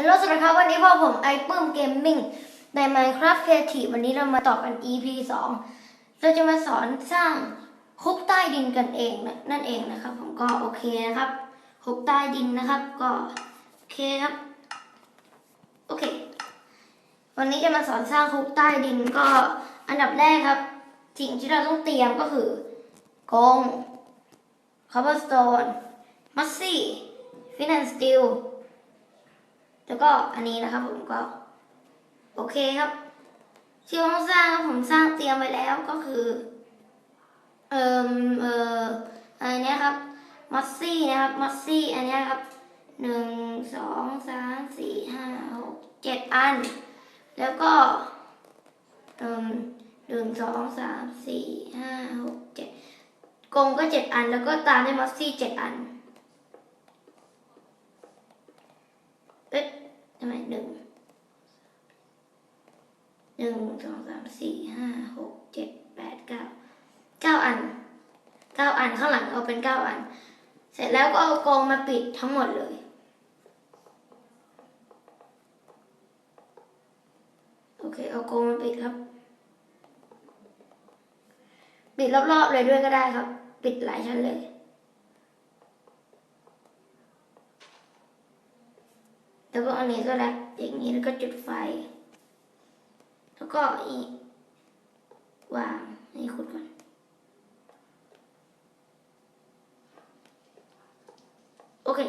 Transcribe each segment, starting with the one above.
ฮัลโหลสวัสดีครับ วันนี้พ่อผมไอปื้มเกมมิ่งใน Minecraft Creative วันนี้เรามาต่อกัน EP 2 เราจะมาสอนสร้างคุกใต้ดินกันเองนะนั่นเองนะครับ ผมก็โอเคนะครับคุกใต้ดินนะครับ ก็โอเคครับโอเค วันนี้จะมาสอนสร้างคุกใต้ดินก็อันดับแรกครับ สิ่งที่เราต้องเตรียมก็คือกง cobblestone มัสซี่ฟินแลนสตีล แล้วก็อันนี้นะครับผมก็ โอเคครับที่ผมสร้างครับผมสร้างเตรียมไว้แล้วก็คือ เอ่อเอ่ออันเนี้ยครับมัสซี่นะครับมัสซี่อันนี้ครับหนึ่งสองสามสี่ห้าหกเจ็ดอัน แล้วก็เอ่อหนึ่งสองสามสี่ห้าหกเจ็ดกงก็เจ็ดอัน แล้วก็ตามด้วยมัสซี่เจ็ดอัน เอ๊ะทำไมหนึ่งห นึ่งสองสามสี่ห้าหกเจ็ดแปดเก้าเก้าอันเก้าอันข้างหลังเอาเป็นเก้าอัน เสร็จแล้วก็เอากรงมาปิดทั้งหมดเลย โอเคเอากรงมาปิดครับ ปิดรอบๆเลยด้วยก็ได้ครับ ปิดหลายชั้นเลยแล้วก็อันนี้ก็แล้วอย่างนี้แล้วก็จุดไฟ แล้วก็อีกวางนี่ขุดก่อนโอเค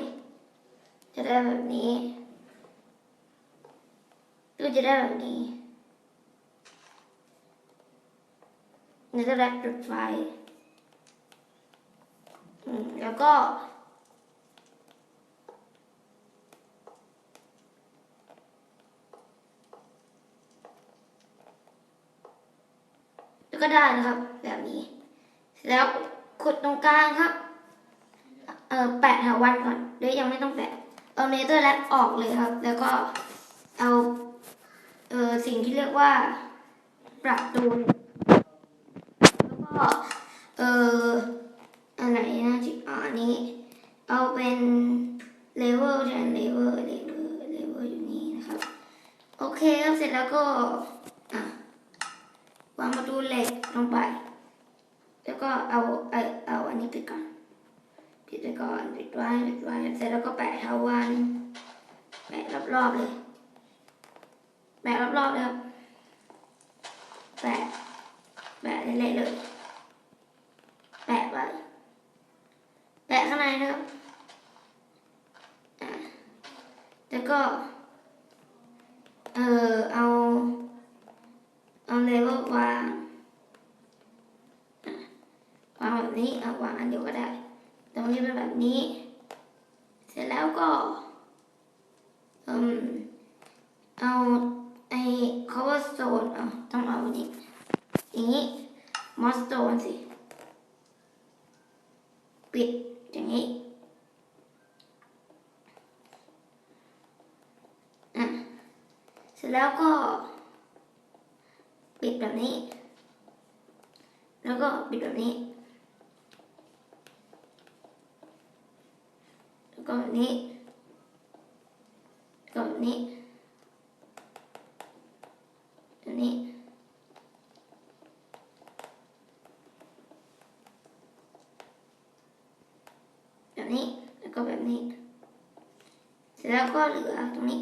จะได้แบบนี้ก็จะได้แบบนี้นี่ก็ได้จุดไฟอืมแล้วก็ แล้ว ก็ได้นะครับ แบบนี้ แล้วขุดตรงกลางครับ เออแปะหาวันก่อนเดี๋ยวยังไม่ต้องแปะ เอาเนเธอร์แลกออกเลยครับ แล้วก็เอาเออสิ่งที่เรียกว่าปรับตูนแล้วก็เอออันไหนะที่อ๋ออันนี้ เอาเป็นเลเวลแทนเลเวลเลเวลเลเวลอยู่นี่นะครับ โอเคครับเสร็จแล้วก็ วางประตูเหล็กลงไป แล้วก็เอาเอาเอาอันนี้ปิดก่อนปิดไปก่อนปิดไว้ปิดไว้เสร็จแล้วก็แปะเทาวันแปะรอบๆเลย แปะรอบๆเลยครับแปะแปะเละๆเลยแปะไว้แปะข้างในนะครับอะแล้วก็ เออเอา นี้เอาวางอันเดียวก็ได้ ตรงนี้เป็นแบบนี้ เสร็จแล้วก็อืมเอาไอ้ cover stone เอาต้องเอาอันนี้อย่างนี้ moss stone สิ ปิดอย่างนี้อะเสร็จแล้วก็ ปิดแบบนี้ แล้วก็ปิดแบบนี้ แล้วก็แบบนี้แล้วก็แบบนี้แบบนี้ แบบนี้ แล้วก็แบบนี้ เสร็จแล้วก็เหลือตรงนี้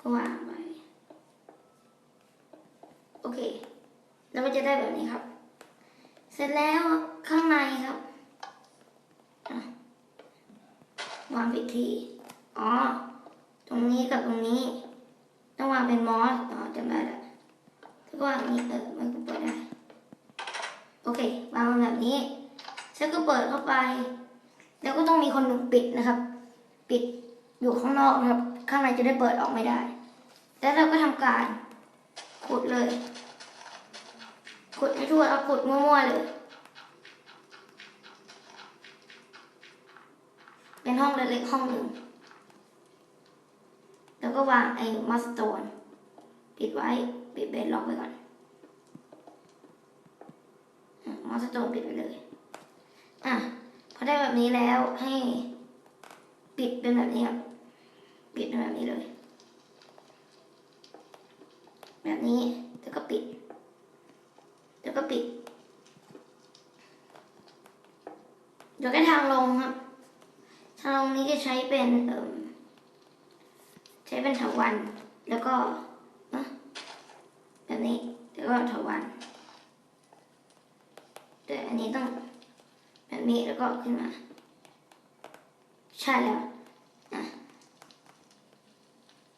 ก็วางไว้โอเค แล้วมันจะได้แบบนี้ครับ เสร็จแล้วข้างในครับอะ วางผิดที่อ๋อ ตรงนี้กับตรงนี้ ต้องวางเป็นมอสอ๋อจำได้แล้วแล้วก็วางอย่างนี้เออมันก็เปิดได้ โอเควางแบบนี้ฉันก็เปิดเข้าไป แล้วก็ต้องมีคนหนึ่งปิดนะครับ ปิดอยู่ข้างนอกนะครับ ข้างในจะได้เปิดออกไม่ได้ แล้วเราก็ทำการขุดเลย ขุดให้ทั่วเอาขุดมั่วๆเลย เป็นห้องเล็กๆห้องหนึ่ง แล้วก็วางไอ้มอสโตนปิดไว้ ปิดเบดล็อกไว้ก่อนมอสโตนปิดไปเลย อะ พอได้แบบนี้แล้วให้ปิดเป็นแบบนี้ครับ ปิดเป็นแบบนี้เลย แบบนี้ แล้วก็ปิด แล้วก็ปิดเดี๋ยวก็ทางลงครับ ทางลงนี้จะใช้เป็นเอ่มใช้เป็นถาวันแล้วก็แบบนี้แล้วก็ถาวันแต่อันนี้ต้องแบบนี้แล้วก็ขึ้นมา ใช่แล้วอะ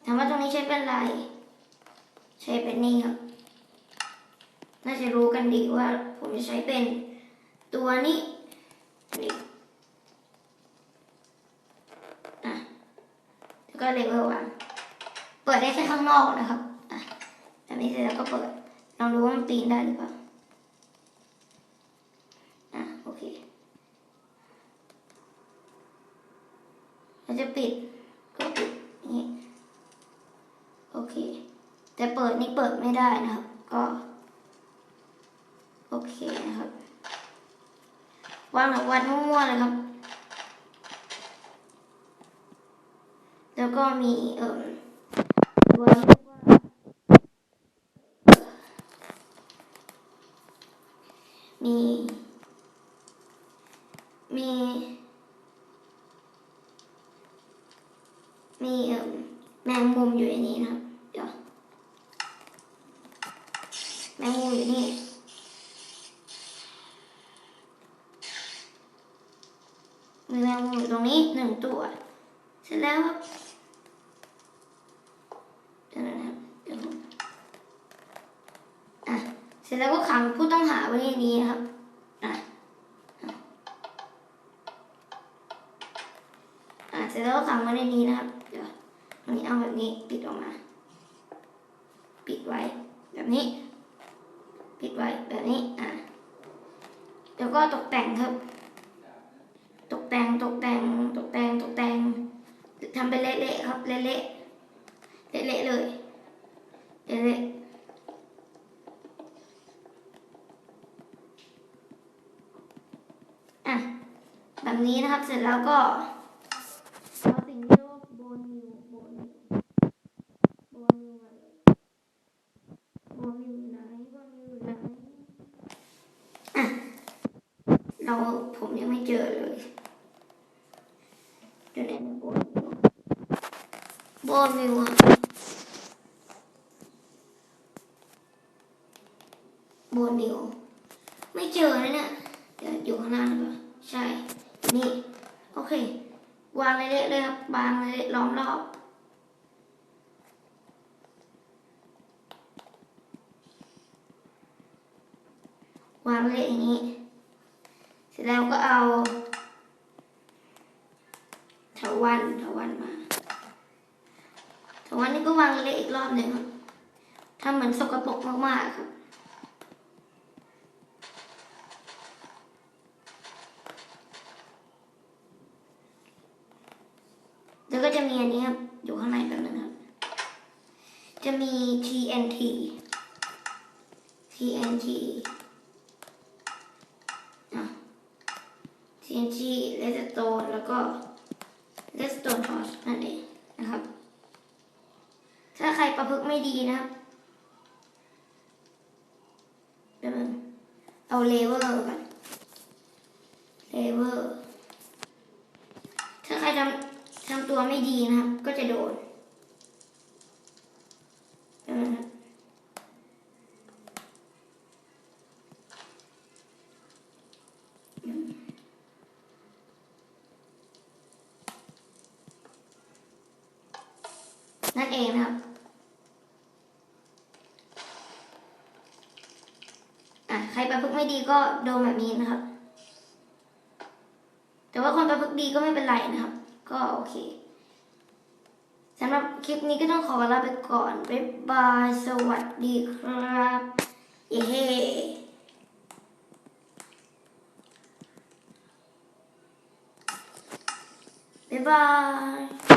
ถามว่าตรงนี้ใช้เป็นอะไรใช้เป็นนี่ครับน่าจะรู้กันดีว่าผมจะใช้เป็นตัวนี้อะแล้ว ก็เลเวลวางเปิดได้แค่ข้างนอกนะครับอะแบบนี้เสร็จแล้วก็เปิดลองดูว่ามันปีนได้หรือเปล่าอะโอเคเราจะปิดก็ปิดนี้โอเค แต่เปิดนี่เปิดไม่ได้นะครับ ก็ โอเคนะครับวางหลักวันมั่วๆเลยครับ แล้ว ก็มีเอ่อตัวมี มี มีเอ่อแมงมุมอยู่ในนี้นะครับเดี๋ยวแมงมุมอยู่นี่มีแมงมุมอยู่ตรงนี้หนึ่งตัว เสร็จแล้วครับเดี๋ยว นะครับเดี๋ยวผมอะเสร็จแล้วก็ขังผู้ต้องหาไว้ในนี้นะครับอะอะเสร็จแล้วก็ขังไว้ในนี้นะครับเดี๋ยวอันนี้เอาแบบนี้ปิดออกมา ปิดไว้ แบบนี้ ปิดไว้แบบนี้อะเดี๋ยวก็ตกแต่งครับ ตกแต่งตกแต่งตกแต่งตกแต่งทำเป็นเละๆครับเละๆ เละๆเลยเละๆแบบนี้นะครับ เสร็จแล้วก็เอาสิ่งที่เรียกว่าโบนิวโบนิวโบนิวมาเลยโบนิวไหนโบนิวไหนอะเราผมยังไม่เจอเลยเดี๋ยวไหนนะโบนิวโบนิวอะโบนิวไม่เจอนะเนี่ยเดี๋ยวอยู่ข้างหน้าหรือเปล่าใช่อยู่ นี่โอเค วางเละๆเลยครับวางเละๆล้อมรอบวางเละอย่างนี้ เสร็จแล้วก็เอาเถาวันเถาวันมาเถาวันนี่ก็วางเละอีกรอบหนึ่งครับทำเหมือนสกปรกมากๆครับ มี TNT TNT อะ TNT Redstone แล้วก็ Redstone Torch นั่นเองนะครับ ถ้าใครประพฤติไม่ดีนะครับเดี๋ยวเอาเลเวอร์กันเลเวอร์ ถ้าใครทำทำตัวไม่ดีนะครับ ก็จะโดนเดี๋ยวนะครับนั่น เองนะครับอะใครประพฤติไม่ดีก็โดนแบบนี้นะครับ แต่ว่าคนประพฤติดีก็ไม่เป็นไรนะครับ ก็โอเคสำหรับคลิปนี้ก็ต้องขอลาไปก่อนบ๊ายบาย สวัสดีครับเย้บ๊ายบาย